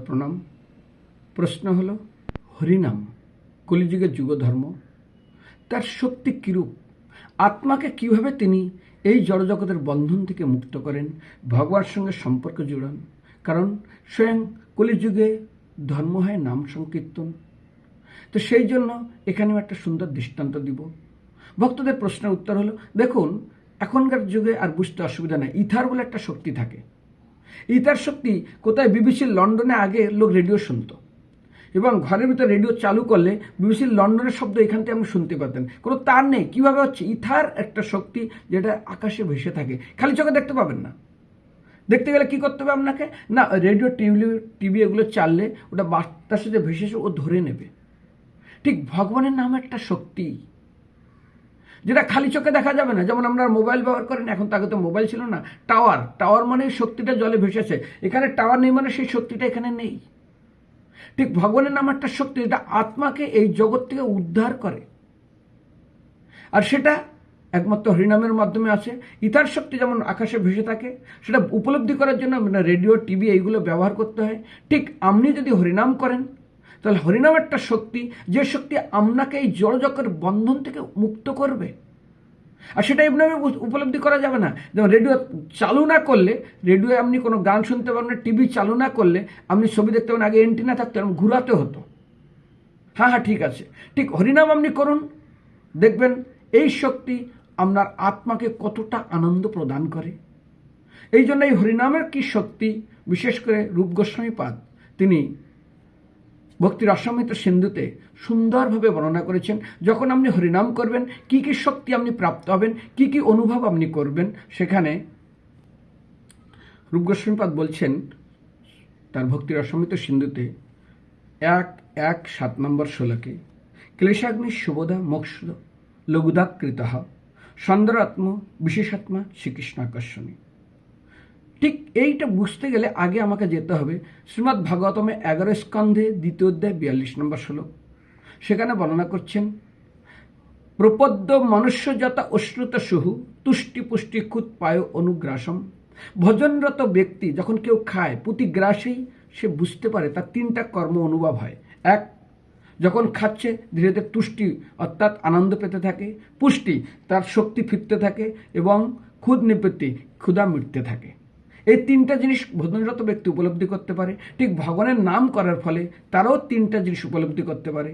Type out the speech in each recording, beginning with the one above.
দণ্ডবাদ প্রণাম। প্রশ্ন হল, হরিনাম কলিযুগের যুগধর্ম, তার শক্তি কিরূপ? আত্মাকে কীভাবে তিনি এই জড়জগতের বন্ধন থেকে মুক্ত করেন? ভগবানের সঙ্গে সম্পর্ক জুড়ান। কারণ স্বয়ং কলিযুগে ধর্ম হয় নাম সংকীর্তন। তো সেই জন্য এখানেও একটা সুন্দর দৃষ্টান্ত দিব। ভক্তদের প্রশ্নের উত্তর হলো, দেখুন, এখনকার যুগে আর বুঝতে অসুবিধা নেই। ইথার বলে একটা শক্তি থাকে। ইথার শক্তি কোথায় বিবিসির লন্ডনে আগে লোক রেডিও শুনতো। এবং ঘরের ভিতরে রেডিও চালু করলে বিবিসির লন্ডনের শব্দ এখান থেকে আপনি শুনতে পাতেন কোনো তার নেই। কীভাবে হচ্ছে? ইথার একটা শক্তি যেটা আকাশে ভেসে থাকে। খালি চোখে দেখতে পাবেন না। দেখতে গেলে কি করতে হবে আপনাকে? না, রেডিও, টিভি টিভি এগুলো চাললে ওটা বার্তার সাথে ভেসে ও ধরে নেবে। ঠিক ভগবানের নাম একটা শক্তি। যেটা খালি চোখে দেখা যাবে না। যেমন আমরা মোবাইল ব্যবহার করেন এখন তাকে তো মোবাইল ছিল না। টাওয়ার টাওয়ার মানে শক্তিটা জলে ভেসেছে। এখানে টাওয়ার নেই মানে সেই শক্তিটা এখানে নেই। ঠিক ভগবানের নাম একটা শক্তি, যেটা আত্মাকে এই জগৎ থেকে উদ্ধার করে। আর সেটা একমাত্র হরিনামের মাধ্যমে আছে। ইতার শক্তি যেমন আকাশে ভেসে থাকে, সেটা উপলব্ধি করার জন্য আপনার রেডিও, টিভি এইগুলো ব্যবহার করতে হয়। ঠিক আপনি যদি হরিনাম করেন তাহলে হরিনাম একটা শক্তি, যে শক্তি আপনাকে এই জড়জগতের বন্ধন থেকে মুক্ত করবে। আর সেটা এমনি উপলব্ধি করা যাবে না। যেমন রেডিও চালু না করলে রেডিও আপনি কোনো গান শুনতে পারবেন না, টিভি চালু না করলে আপনি ছবি দেখতে পাবেন আগে এন্টিনা থাকতো, এরকম ঘুরাতে হতো। হ্যাঁ হ্যাঁ ঠিক আছে। ঠিক হরিনাম আপনি করুন, দেখবেন এই শক্তি আপনার আত্মাকে কতটা আনন্দ প্রদান করে। এই জন্য এই হরিনামের কি শক্তি, বিশেষ করে রূপ গোস্বামী পাদ, তিনি ভক্তির অসমিত সিন্ধুতে সুন্দরভাবে বর্ণনা করেছেন, যখন আপনি হরিনাম করবেন, কি কি শক্তি আপনি প্রাপ্ত হবেন, কি কি অনুভব আপনি করবেন, সেখানে রূপ গোস্বামীপাদ বলছেন, তার ভক্তির অসমিত সিন্ধুতে এক এক, সাত নম্বর ষোলোকে ক্লেশাগ্নি শুভদা মোক্ষ লঘুদাকৃত সন্দরাত্ম বিশেষাত্মা শ্রীকৃষ্ণ আকর্ষণী ঠিক এইটা বুঝতে গেলে আগে আমাকে যেতে হবে। শ্রীমদ্ ভাগবতমে এগারো স্কন্ধে দ্বিতীয় অধ্যায় বিয়াল্লিশ নম্বর শ্লোক। সেখানে বর্ণনা করছেন, প্রপদ্য মনুষ্যজাতা অশ্রুত সুহু, তুষ্টি পুষ্টি খুদ পায় অনুগ্রাসম। ভজনরত ব্যক্তি যখন কেউ খায় প্রতিগ্রাসেই সে বুঝতে পারে তার তিনটা কর্ম অনুভব হয়। এক, যখন খাচ্ছে, ধীরে ধীরে তুষ্টি অর্থাৎ আনন্দ পেতে থাকে। পুষ্টি, তার শক্তি ফিরতে থাকে এবং ক্ষুদ নিবৃত্তি ক্ষুধা মিটতে থাকে। এই তিনটা জিনিস ভোজনরত ব্যক্তি উপলব্ধি করতে পারে। ঠিক ভগবানের নাম করার ফলে তারাও তিনটা জিনিস উপলব্ধি করতে পারে।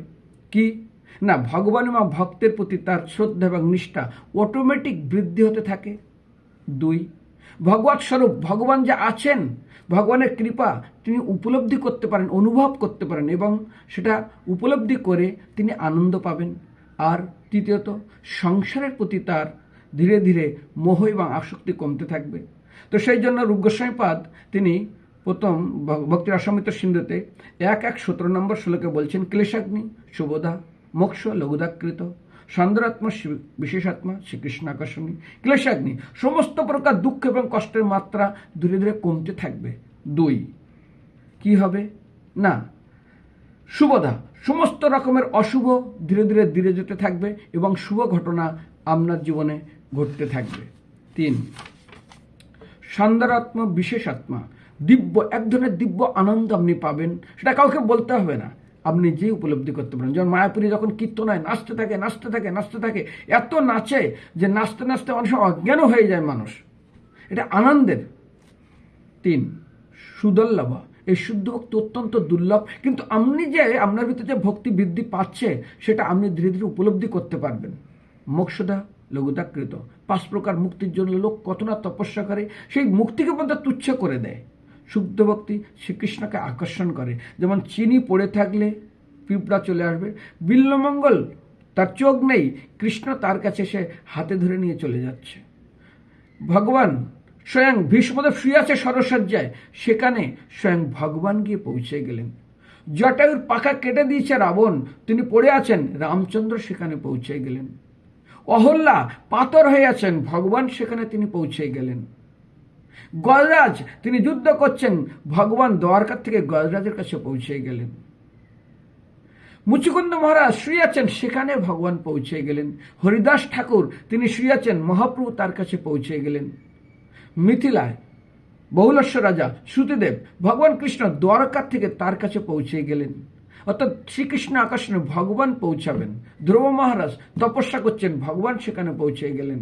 কি? না, ভগবান এবং ভক্তের প্রতি তার শ্রদ্ধা এবং নিষ্ঠা অটোমেটিক বৃদ্ধি হতে থাকে। দুই ভগবত স্বরূপ, ভগবান যে আছেন, ভগবানের কৃপা তিনি উপলব্ধি করতে পারেন, অনুভব করতে পারেন এবং সেটা উপলব্ধি করে তিনি আনন্দ পাবেন। আর তৃতীয়ত, সংসারের প্রতি তার ধীরে ধীরে মোহ এবং আসক্তি কমতে থাকবে। তো সেই জন্য রূপগোস্বামীপাদ তিনি প্রথম ভক্তির অসমিত সিন্ধুতে এক এক সতেরো নম্বর শ্লোকে বলছেন, ক্লেশাগ্নি শুভদা মোক্ষ লঘুদাকৃত সন্দরাত্মা বিশেষাত্মা, শ্রীকৃষ্ণ আকর্ষণী। ক্লেশাগ্নি, সমস্ত প্রকার দুঃখ এবং কষ্টের মাত্রা ধীরে ধীরে কমতে থাকবে। দুই। কি হবে? না। শুভদা সমস্ত রকমের অশুভ ধীরে ধীরে ধীরে যেতে থাকবে এবং শুভ ঘটনা আপনার জীবনে ঘটতে থাকবে। তিন। সন্দারাত্মা বিশেষাত্মা। দিব্য, এক ধরনের দিব্য আনন্দ আপনি পাবেন। সেটা কাউকে বলতে হবে না। আপনি যে উপলব্ধি করতে পারেন। যেমন মায়াপুরী যখন কীর্তন হয় নাচতে থাকে নাচতে থাকে নাচতে থাকে, এত নাচে যে নাচতে নাচতে সময় অজ্ঞান হয়ে যায় মানুষ। এটা আনন্দের। তিন, সুদল্লভ। এই শুদ্ধ ভক্তি অত্যন্ত দুর্লভ। কিন্তু আপনি যে আপনার ভিতরে যে ভক্তি বৃদ্ধি পাচ্ছে, সেটা আপনি ধীরে ধীরে উপলব্ধি করতে পারবেন। মোক্ষদা লঘুতাকৃত। পাঁচ প্রকার মুক্তির জন্য লোক কত না তপস্যা করে, সেই মুক্তিকে পর্যন্ত তুচ্ছ করে দেয়। শুদ্ধ ভক্তি শ্রীকৃষ্ণকে আকর্ষণ করে। যেমন চিনি পড়ে থাকলে পিঁপড়া চলে আসবে। বিল্লমঙ্গল তার চোখ নেই, কৃষ্ণ তার কাছে সে হাতে ধরে নিয়ে চলে যাচ্ছে। ভগবান স্বয়ং ভীষ্মদেব শুয়ে আছে সরসজ্জায়। সেখানে স্বয়ং ভগবান গিয়ে পৌঁছে গেলেন। জটায়ুর পাখা কেটে দিয়েছে রাবণ। তিনি পড়ে আছেন। রামচন্দ্র সেখানে পৌঁছে গেলেন। অহল্যা পাতর হয়ে আছেন ভগবান সেখানে তিনি পৌঁছে গেলেন। গজরাজ তিনি যুদ্ধ করছেন। ভগবান দ্বারকার থেকে গজরাজের কাছে পৌঁছে গেলেন। মুচুকুন্দ মহারাজ শুয়ে আছেন সেখানে ভগবান পৌঁছে গেলেন। হরিদাস ঠাকুর, তিনি শুয়ে আছেন মহাপ্রভু তার কাছে পৌঁছে গেলেন। মিথিলায়, বহুলস্য রাজা, শ্রুতিদেব, ভগবান কৃষ্ণ দ্বারকার থেকে তার কাছে পৌঁছে গেলেন। অর্থাৎ শ্রীকৃষ্ণ আকর্ষণে ভগবান পৌঁছাবেন। ধ্রুব মহারাজ তপস্যা করছেন, ভগবান সেখানে পৌঁছে গেলেন।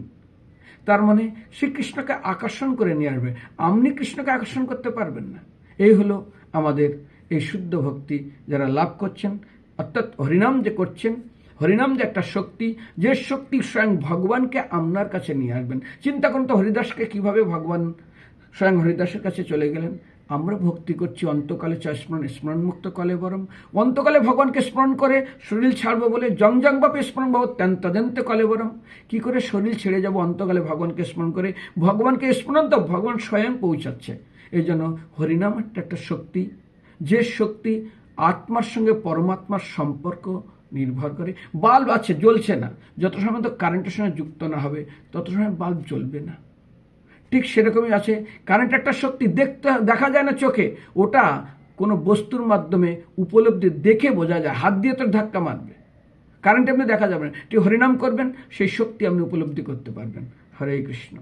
তার মানে শ্রীকৃষ্ণকে আকর্ষণ করে নিয়ে আসবে। আপনি কৃষ্ণকে আকর্ষণ করতে পারবেন না। এই হলো আমাদের এই শুদ্ধ ভক্তি যারা লাভ করছেন। অর্থাৎ হরিনাম যে করছেন, হরিনাম যে একটা শক্তি, যে শক্তি স্বয়ং ভগবানকে আপনার কাছে নিয়ে আসবেন। চিন্তা করুন তো হরিদাসকে কীভাবে ভগবান স্বয়ং হরিদাসের কাছে চলে গেলেন। আমরা ভক্তি করছি অন্তকালে চা স্মরণ স্মরণ মুক্ত কালে বরম অন্তকালে ভগবানকে স্মরণ করে শরীর ছাড়বো বলে জং বাপে স্মরণ ভাব তদন্ত কালে বরম কী করে শরীর ছেড়ে যাব অন্তকালে ভগবানকে স্মরণ করে? ভগবানকে স্মরণ তো ভগবান স্বয়ং পৌঁছাচ্ছে। এই জন্য হরিনাম একটা একটা শক্তি। যে শক্তি আত্মার সঙ্গে পরমাত্মার সম্পর্ক নির্ভর করে। বাল্ব আছে, জ্বলছে না। যত সময় তো কারেন্টের সঙ্গে যুক্ত না হবে, তত সময় বাল্ব জ্বলবে না। ঠিক সেরকমই আছে। কারেন্ট একটা শক্তি দেখতে, দেখা যায় না চোখে। ওটা কোনো বস্তুর মাধ্যমে উপলব্ধি দেখে বোঝা যায়। হাত দিয়ে তোর ধাক্কা মারবে। কারেন্ট আপনি দেখা যাবে না। ঠিক হরিনাম করবেন, সেই শক্তি আপনি উপলব্ধি করতে পারবেন। হরে কৃষ্ণ।